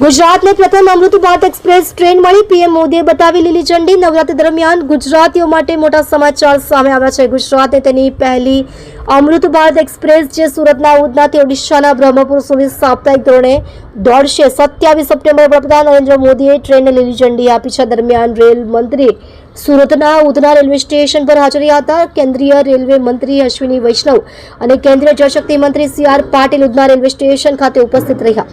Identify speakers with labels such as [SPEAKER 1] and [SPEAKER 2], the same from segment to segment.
[SPEAKER 1] ગુજરાતને પ્રથમ Amrit Bharat express train મળી. પીએમ મોદીએ બતાવી લીલી ઝંડી. નવરાત્રી દરમિયાન ગુજરાતીઓ માટે મોટા સમાચાર સામે આવ્યા છે. ગુજરાતે તેની પહેલી અમૃત ભારત એક્સપ્રેસ જે સુરતના ઉધનાથી ઓડિશાના, બ્રહ્મપુર સુધી સાપ્તાહિક ધોરણે દોડશે. સત્યાવીસ સપ્ટેમ્બર વડાપ્રધાન નરેન્દ્ર મોદીએ ટ્રેનને લીલી ઝંડી આપી છે. દરમિયાન રેલ મંત્રી સુરતના, ઉધના રેલવે સ્ટેશન પર હાજર રહ્યા હતા. કેન્દ્રીય રેલવે મંત્રી અશ્વિની વૈષ્ણવ અને કેન્દ્રીય જળશક્તિ મંત્રી C R Patil Udhna railway station ખાતે ઉપસ્થિત રહ્યા.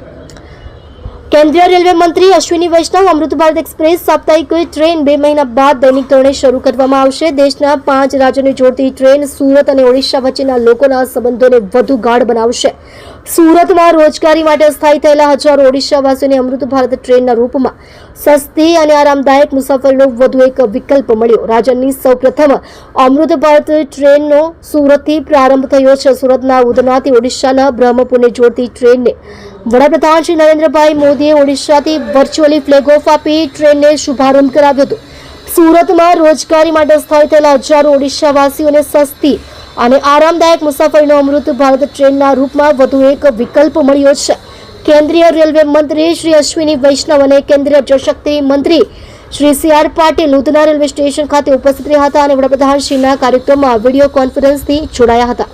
[SPEAKER 1] કેન્દ્રીય રેલવે મંત્રી અશ્વિની વૈષ્ણવ અમૃત ભારત એક્સપ્રેસ સાપ્તાહિક ટ્રેન બે મહિના બાદ દૈનિક ધોરણે શરૂ કરવામાં આવશે. દેશના પાંચ રાજ્યોને જોડતી ટ્રેન સુરત અને ઓડિશા વચ્ચેના લોકોના સંબંધોને વધુ ગાઢ બનાવશે. સુરતમાં રોજગારી માટે સ્થાયી થયેલા હજારો ઓડિશાવાસીઓને અમૃત ભારત ટ્રેનના રૂપમાં સસ્તી અને આરામદાયક મુસાફરીનો વધુ એક વિકલ્પ મળ્યો. રાજ્યની સૌપ્રથમ અમૃત ભારત ટ્રેનનો સુરતથી પ્રારંભ થયો છે. સુરતના ઉધનાથી ઓડિશાના બ્રહ્મપુરને જોડતી ટ્રેનને વડાપ્રધાન શ્રી નરેન્દ્રભાઈ મોદીએ ઓડિશાથી વર્ચ્યુઅલી ફ્લેગ ઓફ આપી ટ્રેનને શુભારંભ કરાવ્યો હતો. સુરતમાં રોજગારી માટે સ્થાયી થયેલા હજારો ઓડિશાવાસીઓને સસ્તી અને આરામદાયક મુસાફરીનો અમૃત ભારત ટ્રેનના રૂપમાં વધુ એક વિકલ્પ મળ્યો છે. કેન્દ્રીય રેલવે મંત્રી શ્રી અશ્વિની વૈષ્ણવ અને કેન્દ્રીય જળશક્તિ મંત્રી Shri C R Patil Udhna railway station ખાતે ઉપસ્થિત રહ્યા હતા અને વડાપ્રધાનશ્રીના કાર્યક્રમમાં વીડિયો કોન્ફરન્સથી જોડાયા હતા.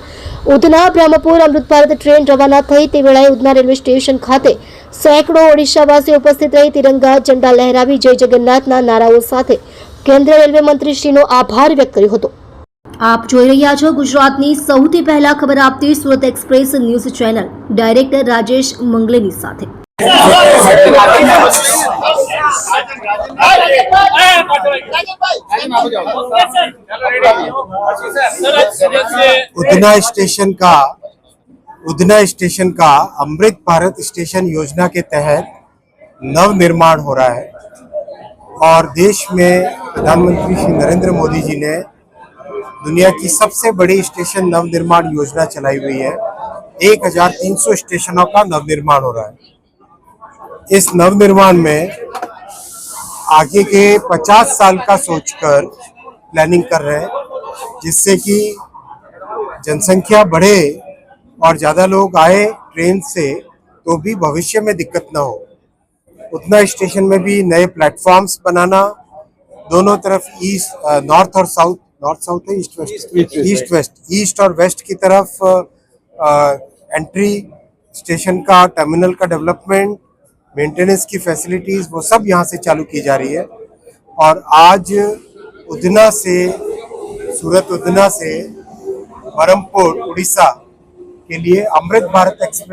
[SPEAKER 1] ઉધના, બ્રહ્મપુર, અમૃત ભારત ટ્રેન રવાના થઈ તે વેળાએ ઉધના રેલવે સ્ટેશન ખાતે સેંકડો ઓડિશાવાસીઓ ઉપસ્થિત રહી તિરંગા ઝંડા લહેરાવી જય જગન્નાથના નારાઓ સાથે. કેન્દ્રીય રેલવે મંત્રીશ્રીનો આભાર વ્યક્ત કર્યો હતો. આપ જોઈ રહ્યા છો ગુજરાતની સૌથી પહેલા ખબર આપતી Surat express news channel director Rajesh Mangleni સાથે
[SPEAKER 2] उधना स्टेशन का उधना स्टेशन का अमृत भारत स्टेशन योजना के तहत नव निर्माण हो रहा है और देश में प्रधानमंत्री श्री नरेंद्र मोदी जी ने दुनिया की सबसे बड़ी स्टेशन नव निर्माण योजना चलाई हुई है। 1300 स्टेशनों का नव निर्माण हो रहा है। इस नव निर्माण में आगे के 50 साल का सोचकर प्लानिंग कर रहे हैं, जिससे कि जनसंख्या बढ़े और ज़्यादा लोग आए ट्रेन से तो भी भविष्य में दिक्कत ना हो। उतना स्टेशन में भी नए प्लेटफॉर्म्स बनाना, दोनों तरफ़ ईस्ट नॉर्थ और साउथ नॉर्थ साउथ है east west east west east और वेस्ट की तरफ़ एंट्री स्टेशन का टर्मिनल का डेवलपमेंट मेंटेनेंस की फैसिलिटीज़ वो सब यहाँ से चालू की जा रही है। और आज उधना से सूरत उधना से बरमपुर उड़ीसा के लिए अमृत भारत एक्सप्रेस